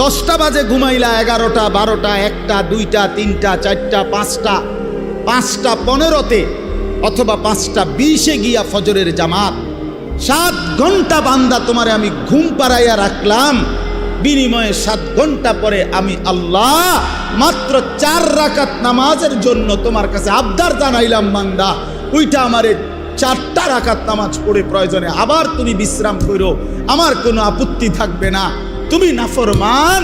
দশটা বাজে ঘুমাইলা, এগারোটা, বারোটা, একটা, দুইটা, তিনটা, চারটা, পাঁচটা পাঁচটা পনেরোতে অথবা পাঁচটা বিশে গিয়া ফজরের জামাত। সাত ঘণ্টা বান্দা তোমারে আমি ঘুম পাড়াইয়া রাখলাম। বিনিময়ে সাত ঘণ্টা পরে আমি আল্লাহ মাত্র চার রাকাত নামাজের জন্য তোমার কাছে আবদার জানাইলাম বান্দা। ওইটা আমারে চারটা রাকাত নামাজ পড়ে প্রয়োজনে আবার তুমি বিশ্রাম করো আমার কোনো আপত্তি থাকবে না। তুমি নাফরমান,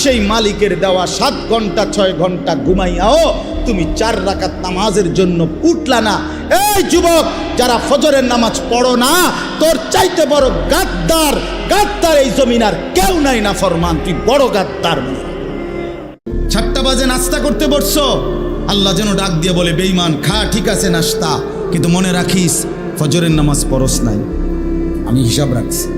সেই মালিকের দেওয়া সাত ঘণ্টা, ছয় ঘণ্টা ঘুমাইয়াও তুমি চার রাকাত নামাজের জন্য উঠলা না। এই যুবক, যারা ফজরের নামাজ পড়ো না, তোর চাইতে বড় গাদ্দার গাদ্দার এই জমিন আর কেউ নাই না ফরমান তুই বড় গাদ্দার হয়। বাজে নাস্তা করতে বসছো? আল্লাহ যেন ডাক দিয়ে বলে বেইমান খা, ঠিক আছে নাস্তা, কিন্তু মনে রাখিস, ফজরের নামাজ পরস নাই। আমি হিসাব রাখছি।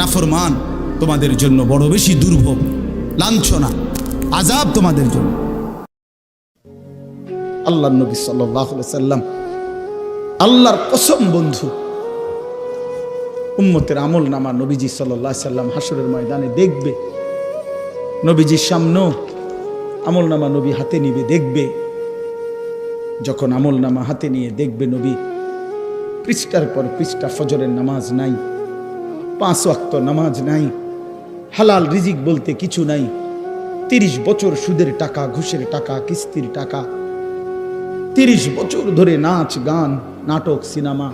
নাফরমান তোমাদের জন্য বড় বেশি দুর্ভোগ, লাঞ্ছনা আজাব তোমাদের জন্য। আল্লাহ নবী সাল্লাম আল্লাহর কসম বন্ধু, উম্মতের আমল নামা নবীজি সাল্লাহ সাল্লাম হাসরের ময়দানে দেখবে, নবীজির সামনেও আমল নামা নবী হাতে নিবে দেখবে। যখন আমল নামা হাতে নিয়ে দেখবে নবী, পৃষ্ঠার পর পৃষ্ঠা ফজরের নামাজ নাই পাঁচ ওয়াক্ত নামাজ নাই, হালাল রিজিক বলতে কিছু নাই, তিরিশ বছর সুদের টাকা, ঘুষের টাকা, কিস্তির টাকা, তিরিশ বছর ধরে নাচ, গান, নাটক, সিনেমা।